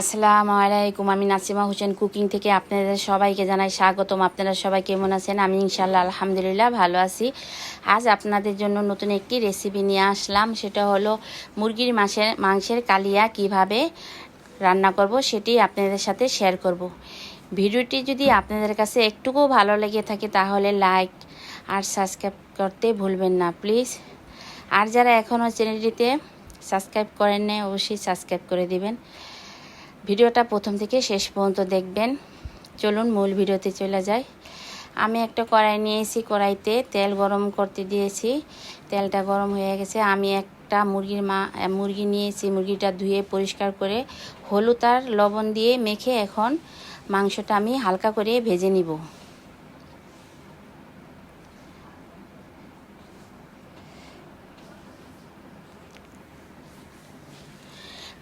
আসসালামু আলাইকুম, আমি নাসিমা হোসেন কুকিং থেকে আপনাদের সবাইকে জানাই স্বাগতম। আপনারা সবাই কেমন আছেন? আমি ইনশাল্লাহ আলহামদুলিল্লাহ ভালো আছি। আজ আপনাদের জন্য নতুন একটি রেসিপি নিয়ে আসলাম। সেটা হলো মুরগির মাসের মাংসের কালিয়া কীভাবে রান্না করব সেটি আপনাদের সাথে শেয়ার করব। ভিডিওটি যদি আপনাদের কাছে একটুকুও ভালো লেগে থাকে তাহলে লাইক আর সাবস্ক্রাইব করতে ভুলবেন না প্লিজ আর যারা এখনও চ্যানেলটিতে সাবস্ক্রাইব করেন না অবশ্যই সাবস্ক্রাইব করে দিবেন। ভিডিওটা প্রথম থেকে শেষ পর্যন্ত দেখবেন। চলুন মূল ভিডিওতে চলে যাই। আমি একটা কড়াই নিয়েছি, কড়াইতে তেল গরম করতে দিয়েছি। তেলটা গরম হয়ে গেছে। আমি একটা মুরগির মা মুরগি নিয়েছি। মুরগিটা ধুয়ে পরিষ্কার করে হলুদ আর লবণ দিয়ে মেখে এখন মাংসটা আমি হালকা করে ভেজে নিব।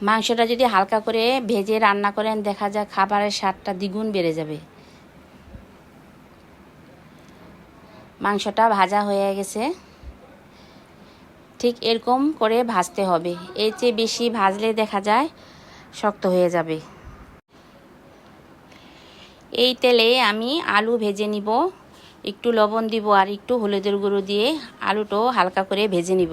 মাংসটা যদি হালকা করে ভেজে রান্না করেন, দেখা যায় খাবারের স্বাদটা দ্বিগুণ বেড়ে যাবে। মাংসটা ভাজা হয়ে গেছে। ঠিক এরকম করে ভাজতে হবে। এর চেয়ে বেশি ভাজলে দেখা যায় শক্ত হয়ে যাবে। এই তেলে আমি আলু ভেজে নিব। একটু লবণ দিব আর একটু হলুদের গুঁড়ো দিয়ে আলুটাও হালকা করে ভেজে নিব।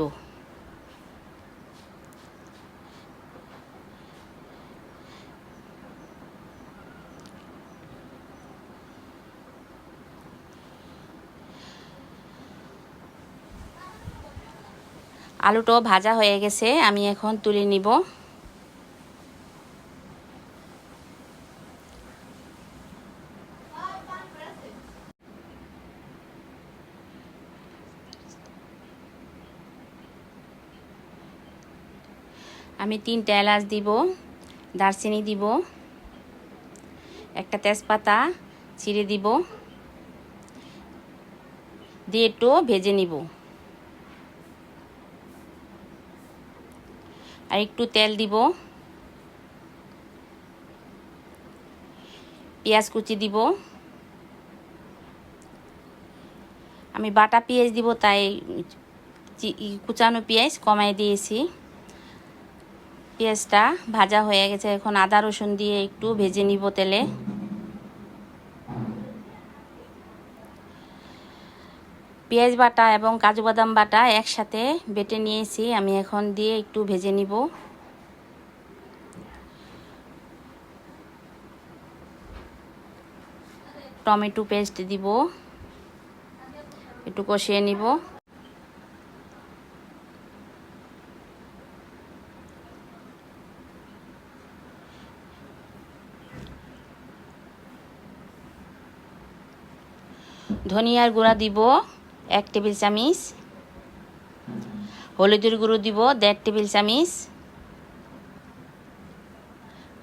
আলুটাও ভাজা হয়ে গেছে, আমি এখন তুলে নিব। আমি তিনটা এলাচ দিব, দারচিনি দিব, একটা তেজপাতা চিড়ে দিব, দিয়ে একটু ভেজে নিব। আর একটু তেল দিব। পেঁয়াজ কুচি দিব। আমি বাটা পেঁয়াজ দিব, তাই কুচানো পেঁয়াজ কমাই দিয়েছি। পেঁয়াজটা ভাজা হয়ে গেছে, এখন আদা রসুন দিয়ে একটু ভেজে নিব তেলে। পেঁয়াজ বাটা এবং কাজু বাদাম বাটা একসাথে বেটে নিয়েছি। আমি এখন দিয়ে একটু ভেজে নিব। টমেটো পেস্ট দিব। একটু কষিয়ে নিব। ধনিয়ার গুঁড়া দিব। এক টেবিল চামিচ। হলুদের গুঁড়ো দিব দেড় টেবিল চামিচ।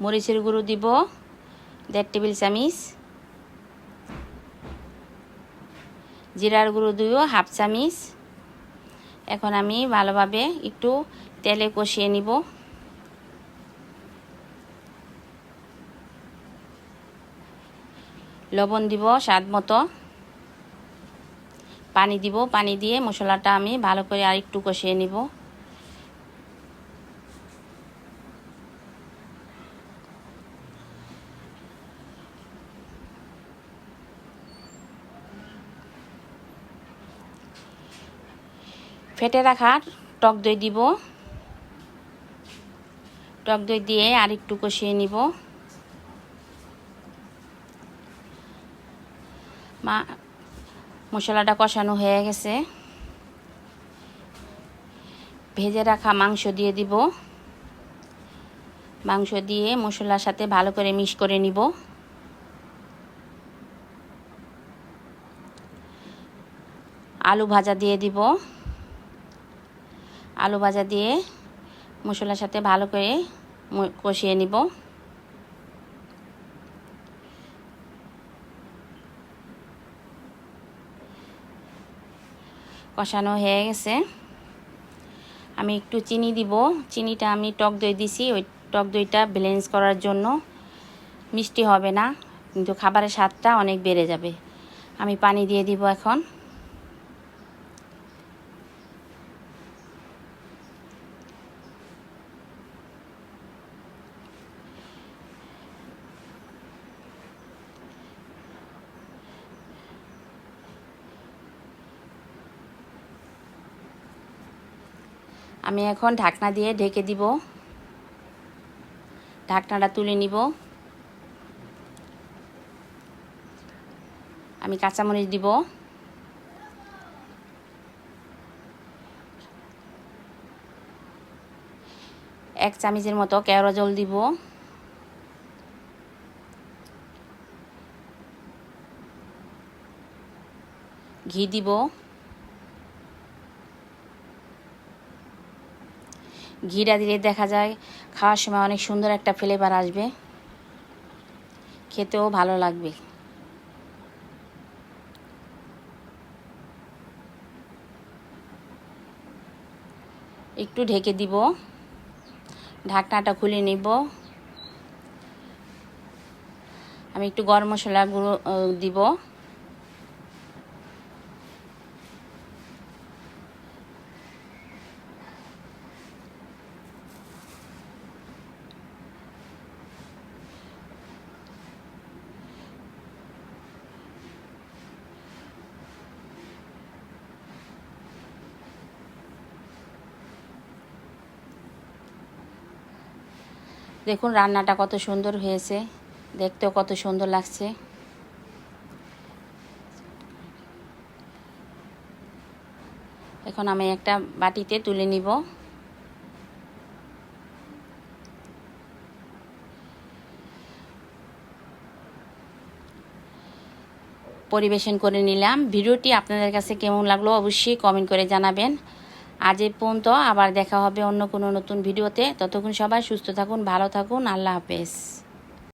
মরিচের গুঁড়ো দিব দেড় টেবিল চামিচ। জিরার গুঁড়ো দিব হাফ চামিচ। এখন আমি ভালোভাবে একটু তেলে কষিয়ে নিব। লবণ দিব স্বাদ মতো। পানি দিব, পানি দিয়ে মশলাটা আমি ভালো করে আর একটু কষিয়ে নিব। ফেটে রাখা টক দই দিব। টক দই দিয়ে আর একটু কষিয়ে নিব। মা মশলাটা কষানো হয়ে গেছে। ভেজে রাখা মাংস দিয়ে দিব। মাংস দিয়ে মশলার সাথে ভালো করে মিশ করে নিব। আলু ভাজা দিয়ে দিব। আলু ভাজা দিয়ে মশলার সাথে ভালো করে কষিয়ে নিব। কষানো হয়ে গেছে। আমি একটু চিনি দিব। চিনিটা আমি টক দই দিছি। ওই টক দইটা ব্যালেন্স করার জন্য মিষ্টি হবে না। কিন্তু খাবারের স্বাদটা অনেক বেড়ে যাবে। আমি পানি দিয়ে দিব এখন। আমি এখন ঢাকনা দিয়ে ঢেকে দিব। ঢাকনাটা তুলে নিব। আমি কাঁচামরিচ দিব। এক চামচের মতো কেওড়া জল দিব। ঘি দিব। ঘিটা দিলে দেখা যায়, খাওয়ার সময় অনেক সুন্দর একটা ফ্লেভার আসবে। খেতেও ভালো লাগবে। একটু ঢেকে দিব। ঢাকনাটা খুলে নিব। আমি একটু গরম মশলা গুঁড়ো দিব। দেখুন, রান্নাটা কত সুন্দর হয়েছে। দেখতেও কত সুন্দর লাগছে। এখন আমি একটা বাটিতে তুলে নিব। পরিবেশন করে নিলাম। ভিডিওটি আপনাদের কাছে কেমন লাগল অবশ্যই কমেন্ট করে জানাবেন। আজ এই পর্যন্ত আবার দেখা হবে অন্য কোনো নতুন ভিডিওতে। ততক্ষণ সবাই সুস্থ থাকুন, ভালো থাকুন। আল্লাহ হাফেজ।